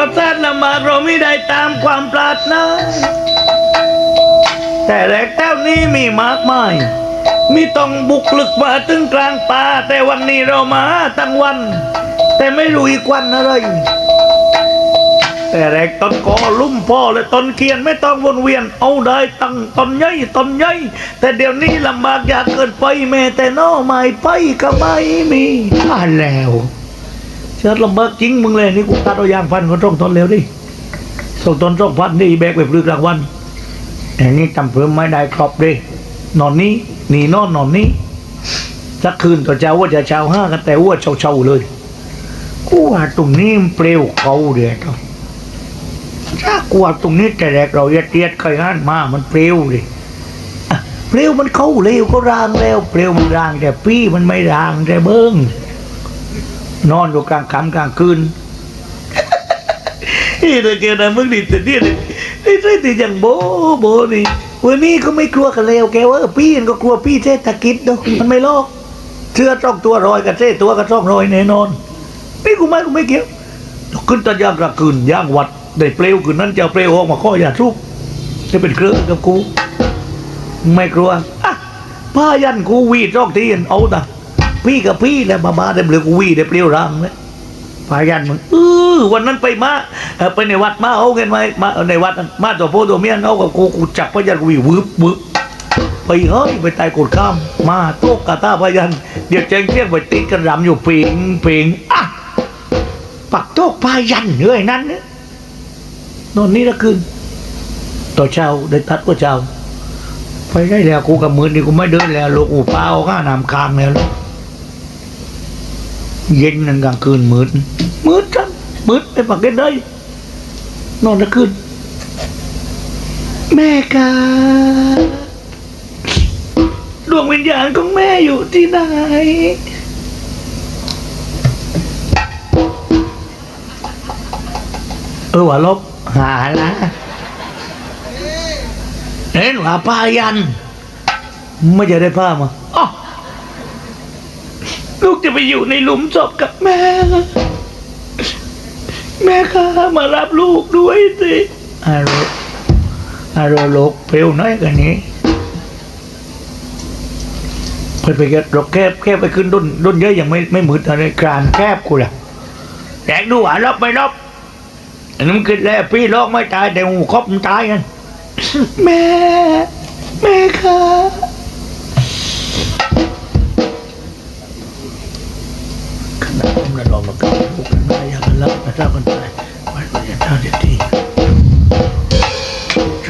เราแสนลำบากเราไม่ได้ตามความปรารถนาแต่แรกแต้วนี้มีมากมายมีต้องบุกลึกมาถึงกลางป่าแต่วันนี้เรามาทั้งวัน แต่ไม่รู้อีกวันอะไร แต่แรกต้นกอลุ่มพ่อและต้นเคียนไม่ต้องวนเวียน เอาได้ตั้งต้นใหญ่ต้นใหญ่แต่เดี๋ยวนี้ลำบากอยากเกินไปแม่แต่น้อไม่ไปก็ไม่มีอ่านแล้ว เชิดลำเบากจริงมึงเลยนี่กูตัดเอายางพันคนต้องทนเร็วดิส่งตนต้องพันนี่แบกไปปลึกรางวัลแต่นี่จำเพิ่มไม่ได้ครอบดินอนนี้หนีนอนนอนนี้สักคืนต่อเช้าว่าจะเช้าห้ากันแต่ว่าเช้าเช้าเลยกูว่าตรงนี้มันเปลวเขาเดียวถ้ากลัวตรงนี้แต่แรกเราเอียดเอียดเคยอ่านมา มันเปลวดิอะเปลวมันเข้าเร็วก็รางแล้ว เปลวมันรางแต่พี่มันไม่รางแต่เบิ้ง นอนอยู่กลางค่ำกลางคืนนี่ตะเกียบนะมึงดิแต่เนี่ยนี่ใช่ที่อย่างโบโบนี่วันนี้ก็ไม่กลัวกันแล้วแกว่าพี่ก็กลัวพี่เศรษฐกิจเนาะมันไม่ลอกเชื่อจ้องตัวรอยกับเศษตัวกับจ้องรอยแน่นอนนี่กูไม่กูไม่เกี่ยวขึ้นตะย่างกลางคืนย่างวัดได้เปลวคืนนั้นจะเปลวออกมาข้ออย่าทุกจะเป็นเครื่องกับกู ไม่กลัวอะผ้ายันกูวีดรอกที่เอาตะ พี่กับพี่แหละมาบ้าได้เปลวกูวีได้เปลวรังเลยผ้ายันมึงเออวันนั้นไปมาไปในวัดมาเอาเงินมามาเอาในวัดมาตัวโพตัวเมียเอากับกูกูจับผ้ายันกูวีวืบวืบไปเฮ้ยไปตายกดข้ามมาโต๊ะกาตาผ้ายัน เดี๋ยวแจงเที่ยงไปติดกันรำอยู่เปิงเปิงอะปักโต๊ะพายันเหนื่อยนั้นเนี่ยนอนนี่ละคืนต่อเช้าได้ตัดก็เช้าไปได้แล้วกูกับมือนี่กูไม่เดินแล้วลูกอูเปล่าข้าน้ำคางแล้วลูก เย็นนั่นกลางคืนมืดมืดจังมืดไปปักเด็นได้นอนละคืนแม่กาดวงวิญญาณของแม่อยู่ที่ไหนเออว่าลบหาละเห็นว่าป้ายัน ไม่จะได้ผ้ามา จะไปอยู่ในหลุมศพกับแม่ แม่ข้ามารับลูกด้วยสิอารมอารมณ์โลกเพลวน้อยกันนี้ไปไปแค่รกแคบแคบไปขึ้นด้นด้นเยอะยังไม่ไม่มืดอะไรกลางแคบกูล่ะแดกดูอะรบไม่รบอันนั้นมันคิดแล้วพี่ลอกไม่ตายแต่หูครอบมันตายกันแม่แม่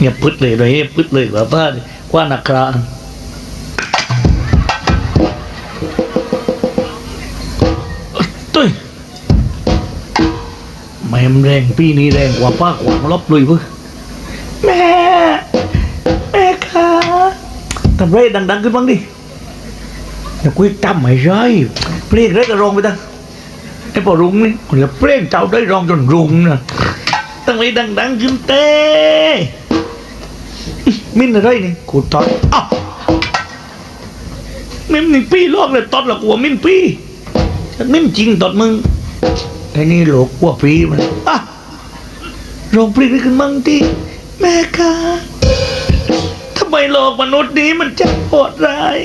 อย่าพึดเลยเลยพึดเลยว่าบ้ากว่านักคราตุ้ยแม่มแรงพี่นี่แรงกว่าป้าขวางลบเลยเว้ยแม่ แม่คะทำไรดัง ๆ ขึ้นบ้างดิอย่าคุยจำไม่ใช่เพลงไรก็ร้องไปตั้งไอ้พอรุงนี่คนละเพลงเจ้าได้ร้องจนรุงนะตั้งไรดัง ๆ ขึ้นเต้ มินอะไรนี่กูตอนอ้าวมินนี่พี่ลอกเลยตอนละกลัวมินพี่ฉันมินจริงตอนมึงไอ้นี่หลกกลัวพี่มันอะร้องเพลงนี้ขึ้นมั่งที่แม่คะทำไมโลกมนุษย์นี้มันจะโหดร้าย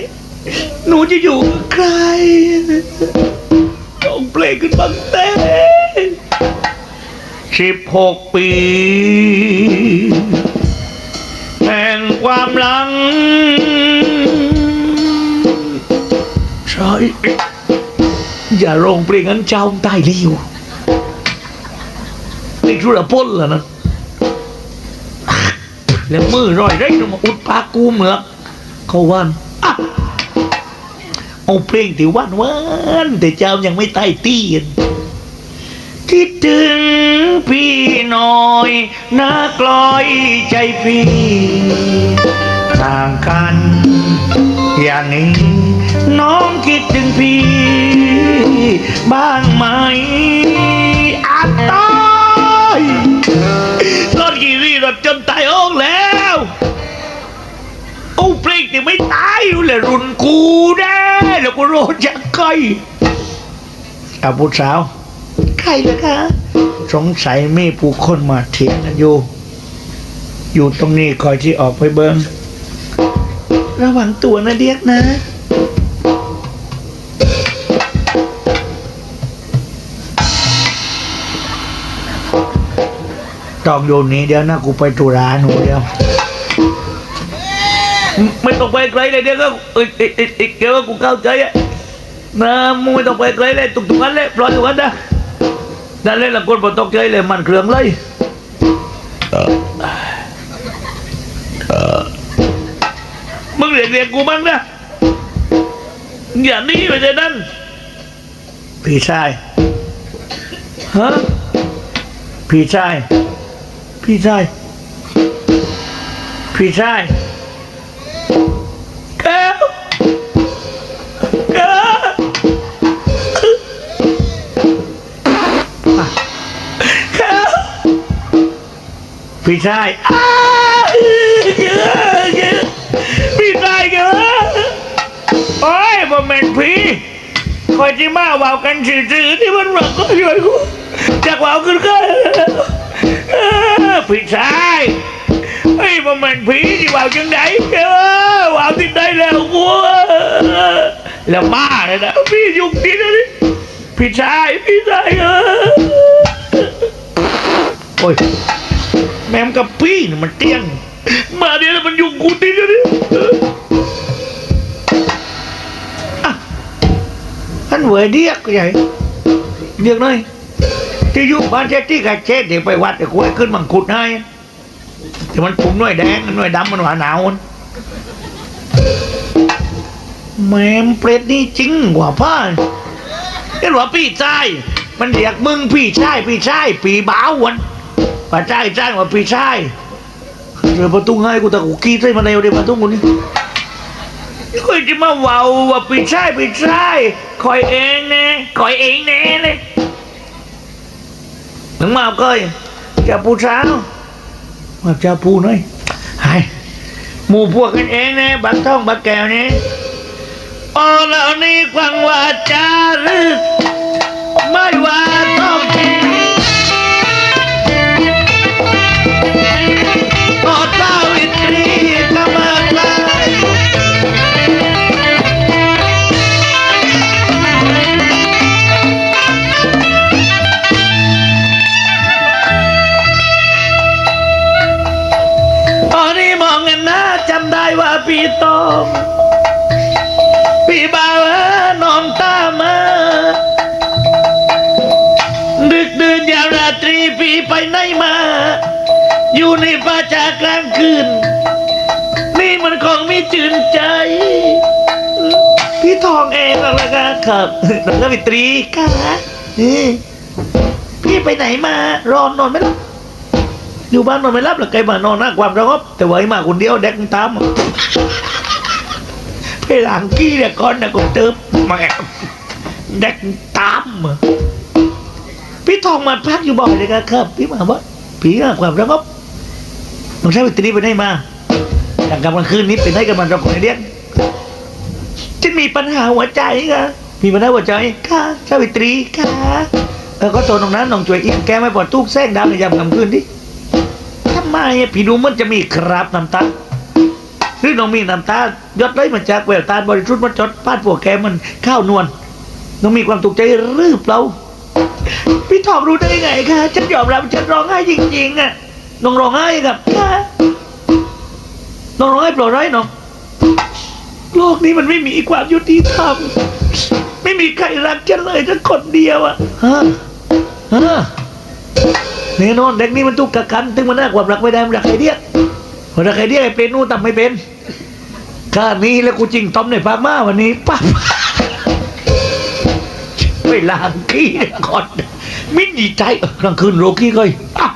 หนูจะอยู่กับใครร้องเพลงขึ้นบ้างเต้สิบหกปี ความหลังใช่อย่าร้องเพลงนั้นเจ้าตายเร็วนี่ทุรพลเหรอนะแล้วมือร่อยได้ลงมาอุดปากกูเหมือกเขาวันเอาเพลงที่วันวันแต่เจ้ายังไม่ตายตีน คิดถึงพี่หน่อยนะกลอยใจพี่ต่างกัน อย่างนี้ น้องคิดถึงพี่ บ้างไหมอาตายรถกี่รีรถจนตายโองแล้วโอ้เพลงนี่ไม่ตายอยู่เลยรุนกูแน่แล้วกูโรดจากใครอาบุตรสาว ใครเหรอคะ สงสัยมีผู้คนมาเถียงกันอยู่ อยู่ตรงนี้คอยที่ออกไปเบิงระวังตัวนะเดียกนะ ต้องโยนนี้เดี๋ยวนะกูไปตุราหนูเดียว ไม่ต้องไปไกลเลยเดี๋ยวก็เอ้ยเอ้ยเอ้ยเอ้ยเดี๋ยวก็กูเข้าใจอะนะมึงไม่ต้องไปไกลเลยตุกตุกกันเลยปล่อยตุกกันนะ นั่นเลยละคนบ่ตกใจเลยมันเครื่องเลยมึงเรียกเรียกกูบ้างนะอย่าหนีไปเลยนั่นพี่ชายฮะพี่ชายพี่ชายพี่ชาย พี่ชายอ้าพี่ชายแกโอ้ยบ่แม่นพี่คอยจิมาว่าวกันสื่อๆที่มันหลักก็ช่วยกูจากว่าวขึ้นก็พี่ชายไอ้บ่แม่นผีที่ว่าวจังไดเออว่าวที่ใดแล้วกูแล้วมาเลยนะพี่ยุคนี้นะนี่พี่ชายพี่ชายเออโอ้ย แม่มกับพี่นี่มันเตี้ยง มาเดี๋ยวมันยุงกูตีนะนี่อะอันเหวยเดียกใหญ่เดียกหน่อยที่อยุคบ้านเจ๊ที่กับเจ๊เดี๋ยวไปวัดเดี๋ยวกูให้ขึ้นมังคุดให้แต่มันปุ่มหน่วยแดงหน่วยดำมันหวานหนาวมันแมมเปรตนี่จริงกว่าพ่อเห็นว่าพี่ชายมันเรียกมึงพี่ชายพี่ชายปีบ้าววัน ป้าชายชายว่าพี่ชายเดี๋ยวประตูให้กูแต่กูกี้ใส่มาเร็วเดี๋ยวประตูกูนี่คอยจะมาว้าว่าพี่ชายพี่ชายคอยเองแน่คอยเองแน่เลยถึงมาเอาก้อยจะผู้าวมาจะพูหน่อยไอ้หมู่พวกกันเองนะบักท่องบักแก้วนี่อ๋อแล้วนี่ควังว่าจารึกไม่ว่าต้อง ทองเองหรอกนะครับครับน้องกวิตรีค่ะนี่พี่ไปไหนมารอนอนไม่หลับอยู่บ้านนอนไม่หลับหรอกไกลมานอนหน้าความระงบแต่ไว้มาคนเดียวแดกตามไปหลังกี้เนี่ยก่อนนะกูเติมมาแอบแดกตามพี่ทองมาพักอยู่บ่อยเลยครับ พี่มาว่าผีหาความระงบน้องชายวิตรีไปไหนมาอย่างกลางคืนนี้เป็นให้กันมันเราคนเรียน ฉันมีปัญหาหัวใจค่ะมีปัญหาหัวใจค่ะชาวิตรีค่ะแล้วก็ตัวน้องนั้นน้องช่วยอินแกไม่ปอดทุกแซงดาวในยามกลางคืนดิทำไมอะพี่ดูมันจะมีคราบน้ำตาหรือน้องมีน้ำตายอดเลยมาจากแววตาบริสุทธิ์มันจดพาดพวแกมันข้าวนวลน้องมีความถูกใจหรือเปล่าพี่ทองรู้ได้ไงคะฉันยอมรับฉันร้องไห้จริงๆอะน้องร้องไห้กับค่ะน้องร้องไห้เปล่าไรน้อง โลกนี้มันไม่มีความยุติธรรม ไม่มีใครรักฉันเลยสักคนเดียวอะฮะฮะแน่นอนเด็กนี่มันตุกกะกันถึงมันน่าควารักไม่ได้มันรักใครเดียกมันรักใครเดียกไอ้เป็นนู่นทำไม่เป็นข้านี้แล้วกูจริงต้อมในปากมาวันนี้ปั๊บไปล้างขี้ก่อนมินดีใจกลางคืนโรกี้ก็อีกอะ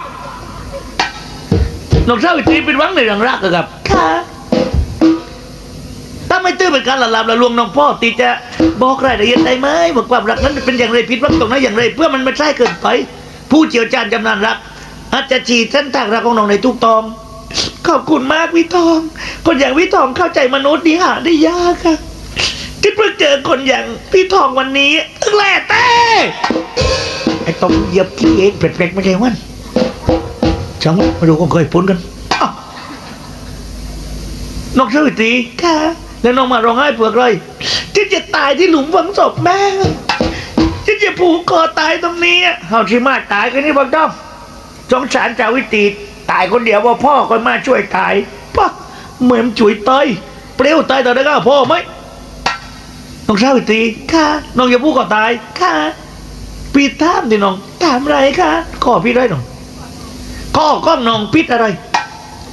น้องสาววิตรีเป็นวังในเรื่องรักเหรอครับค่ะ การละลาบละลวงน้องพ่อตีจะบอกรายละเอียดได้ไหมว่าความรักนั้นเป็นอย่างไรผิดวังตรงไหนอย่างไร เพื่อมันไม่ใช่เกินไปผู้เจียวจานจำนานรักอาจจะฉีดเส้นทางรักของน้องในทุกตองขอบคุณมากวิทอง คนอย่างวิทองเข้าใจมนุษย์นี่หาได้ยากค่ะที่เพิ่งเจอคนอย่างพี่ทองวันนี้ตึงแหล่เต้ไอ้ตองเหยียบขี้เองเปลกๆไม่ใช่วันจังมาดูก็เคยพ้นกันน้องสวิตรีค่ะ แล้วน้องมาร้องไห้เปลือกเลยฉันจะตายที่หลุมฝังศพแม่ฉันจะผูกคอตายตรงนี้เฮาชิมาตายกันนี่บังด้อมสงสารจาวิตีตายคนเดียวว่าพ่อคนมาช่วยตายปะเหมือนจุ๋ยเตยเปรี้ยวตายตอนนั้ก็พ่อไหมน้องชาวิตีค่ะน้องอย่าพูดก่อนตายค่ะพี่ถามดิน้องถามอะไรคะข้อพี่ได้น้องข้อก้องน้องพิษอะไร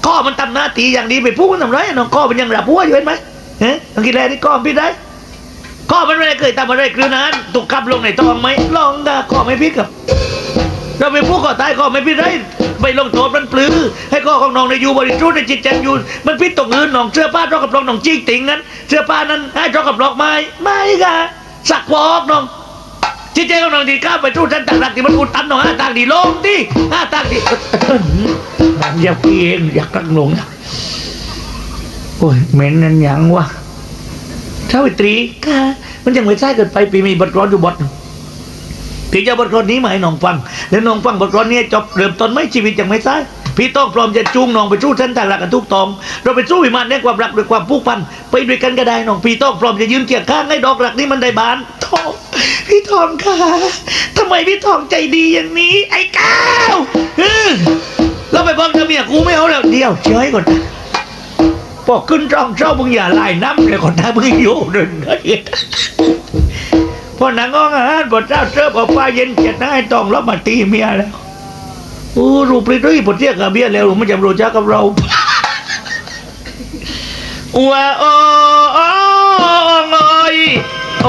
ข้อมันทำหน้าตีอย่างดีไปพูดมันทำไรน้องข้อมันยังหลับหัวอยู่เห็นไหม เฮ้ยน้องกินอะไรนี่ข้อพิษได้ข้อมันไม่ได้เคยทำอะไรกลืนนั้นตุกขับลงในทองไหมลองกะข้อไม่พิษกับ เราเป็นผู้ก่อตายก็ไม่เป็นไรไปลงโทษมันปลื้อให้ข้อของน้องในอยู่บริสุทธิ์ในจิตใจยู่มันพิษตรงอื่นน้องเสื้อผ้าร้องกับรองน้องจิ้ติงนั้นเสื้อผ้านั้นให้ร้องกับรองไม้ไม่กะสักพอกน้องจิตใจของน้องดีข้ามไปทู่ฉันต่างรักที่มันอุดตันน้องห้าต่างดีลงดิห้าต่างดีเอิ่มอยากพี่เองอยากรักหลงนะ โอ้ยเหม็นนั่นยังวะเช้าวิตรีค่ะมันยังไม่ใช่เกินไปปีมีบทร้อนอยู่บทหนึ่งที่จะบทกลอนนี้มาให้น้องฟัง แล้วน้องฟังบทกลอนนี้จบเริ่มต้นไม่ชีวิตยังไม่ตายพี่ต้องพร้อมจะจูงน้องไปสู้เส้นทางรักกันทุกตอง เราไปสู้วิมานแห่งความรักด้วยความผูกพัน ไปด้วยกันก็ได้น้องพี่ต้องพร้อมจะยืนเคียงข้างให้ดอกรักนี้มันได้บานทองพี่ทองค่ะทำไมพี่ทองใจดีอย่างนี้ ไอ้ก้าวเราไปบอกเธอเมียกูไม่เอาแล้วเดียวเฉยก่อน พอขึ้นร่องเจ้ามึงอย่าไล่น้ำเลยก่อนนะมึงอยู่เดินเดินพอหนังอ้องอาหารบทเจ้าเสิร์ฟออกมาเย็นเจ็ดนายต้องรับมาตีเมียแล้วโอ้รูปริตรีบทเรียกกับเมียแล้วมันจะรู้จักกับเราว่าโอ้โอ้โอ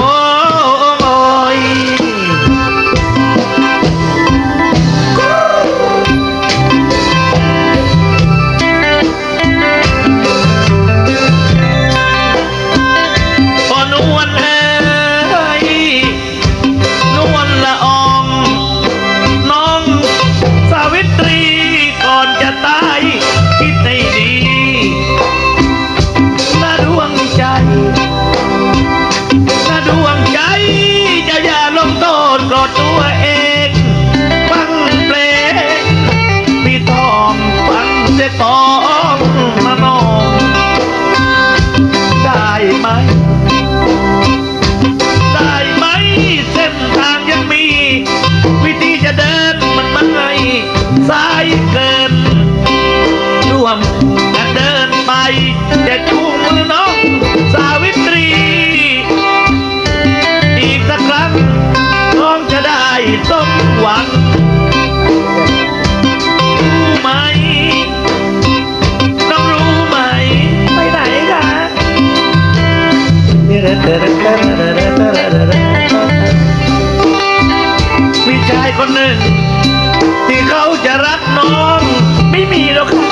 ม่มีหรอกครับ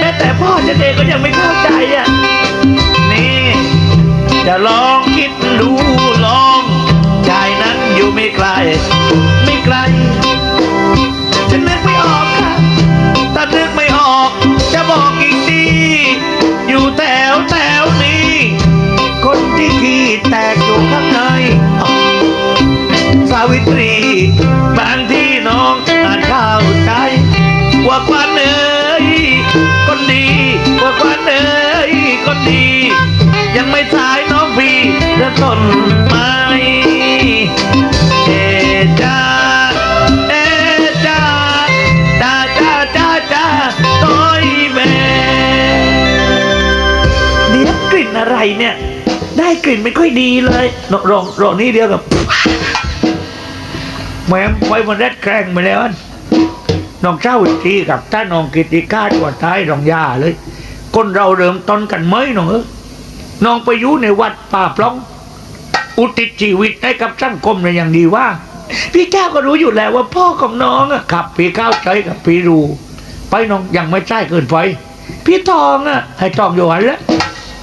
แม้แต่พ่อจะเด็กก็ยังไม่เข้าใจอะ นี่ จะลองคิดดูลองชายนั้นอยู่ไม่ไกล ไม่ไกล ฉันนึกไม่ออกค่ะถ้านึกไม่ออก จะบอกอีกทีอยู่แถวแถวนี้ คนที่ขี้แตกอยู่ข้างใน สาวิตรี ไม่สายน้องพี่เริ่มต้นไม้เอจ้าเอจ้าจ้าจ้าจ้าจ้าต้อยแม่เดี๋ยวกลิ่นอะไรเนี่ย ได้กลิ่นไม่ค่อยดีเลยลองลองลองนี่เดียวกับแม่ไว้มันแรดแกล้งไปแล้วน้องเจ้าอีกทีกับถ้าน้องกิติกาตัวท้ายน้องยาเลย คนเราเริ่มต้นกันไหมน้องเออ น้องไปอยู่ในวัดป่าปล้อง อุทิศชีวิตให้กับสังคมในอย่างดีว่า พี่แก้วก็รู้อยู่แล้วว่าพ่อของน้องอะขับ พี่ก้าใจกับพี่รูไปน้องยังไม่ใช่เกินไปพี่ทองอะให้ทองอยู่หันแล้ว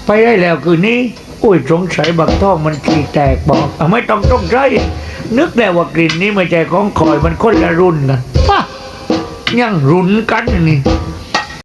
ไปได้แล้วคืนนี้อุ้ยสงสัยบักทองมันขี้แตกบอกอไม่ต้องต้องใจนึกแล้วว่ากลิ่นนี้ไม่ใช่ของคอยมันคนละรุ่นกันป่ะยังรุนกันนี่